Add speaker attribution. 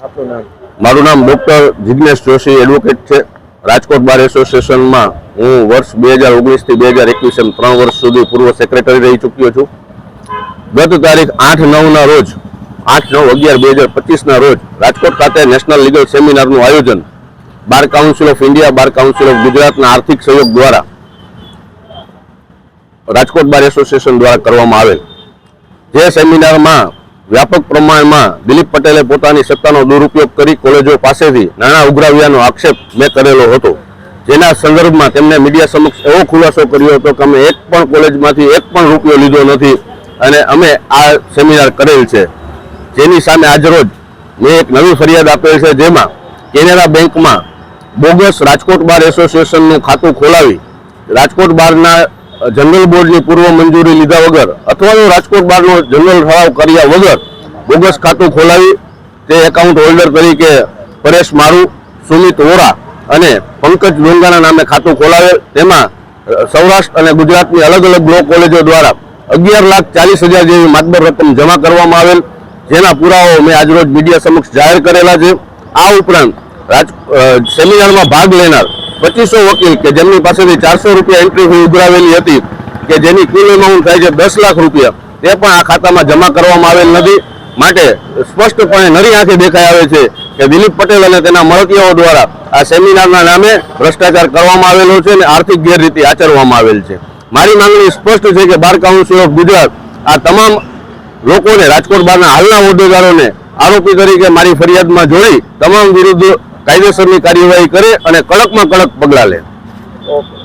Speaker 1: મારું નામ doctor Jignesh Joshi advocate છે. રાજકોટ બાર એસોસિએશનમાં હું વર્ષ બે હજાર ઓગણીસથી બે હજાર એકવીસ એમ ત્રણ વર્ષ સુધી પૂર્વ સેક્રેટરી રહી ચૂક્યો છું. ગત તારીખ આઠ નવના રોજ, આઠ નવ અગિયાર બે હજાર પચીસના રોજ રાજકોટ ખાતે નેશનલ લીગલ સેમિનારનું આયોજન bar council of India bar council of ગુજરાતના આર્થિક સહયોગ દ્વારા રાજકોટ બાર એસોસિએશન દ્વારા કરવામાં આવેલ. જે સેમિનારમાં વ્યાપક પ્રમાણમાં દિલીપ પટેલે પોતાની સત્તાનો દુરુપયોગ કરી કોલેજો પાસેથી નાણાં ઉઘરાવ્યાનો આક્ષેપ મેં કરેલો હતો. જેના સંદર્ભમાં તેમણે મીડિયા સમક્ષ એવો ખુલાસો કર્યો હતો કે અમે એક પણ કોલેજમાંથી એક પણ રૂપિયો લીધો નથી અને અમે આ સેમિનાર કરેલ છે. જેની સામે આજરોજ મેં એક નવી ફરિયાદ આપેલ છે જેમાં કેનેરા બેંકમાં બોગસ રાજકોટ બાર એસોસિએશનનું ખાતું ખોલાવી રાજકોટ બારના જનરલ બોર્ડની પૂર્વ મંજૂરી લીધા વગર અથવા તો રાજકોટ બારનો જનરલ ઠરાવ કર્યા વગર બોગસ ખાતું ખોલાવી તે એકાઉન્ટ હોલ્ડર તરીકે પરેશ મારુ, સુમિત વોરા અને પંકજ ડોંગાના નામે ખાતું ખોલાવેલ. તેમાં સૌરાષ્ટ્ર અને ગુજરાતની અલગ અલગ લો કોલેજો દ્વારા અગિયાર લાખ ચાલીસ હજાર જેવી માતબર રકમ જમા કરવામાં આવેલ. જેના પુરાવો મેં આજરોજ મીડિયા સમક્ષ જાહેર કરેલા છે. આ ઉપરાંત રાજ સેમિનારમાં ભાગ લેનાર પચીસો વકીલ કે જેમની પાસેથી ચારસો રૂપિયા એન્ટ્રી ફી ઉઘરાવેલી હતી કે જેની કુલ એમાઉન્ટ થાય છે દસ લાખ રૂપિયા, તે પણ આ ખાતામાં જમા કરવામાં આવેલ નથી. માટે સ્પષ્ટપણે નરી આંખે દેખાઈ આવે છે કે દિલીપ પટેલ અને તેના મળતિયાઓ દ્વારા આ સેમિનારના નામે ભ્રષ્ટાચાર કરવામાં આવેલો છે અને આર્થિક ગેરરીતિ આચરવામાં આવેલ છે. મારી માંગણી સ્પષ્ટ છે કે બાર કાઉન્સિલ ઓફ ગુજરાત આ તમામ લોકોને રાજકોટ બહારના હાલના હોદ્દેદારોને આરોપી તરીકે મારી ફરિયાદમાં જોડી તમામ વિરુદ્ધ કાયદેસરની કાર્યવાહી કરે અને કડકમાં કડક પગલાં લે.
Speaker 2: ઓકે.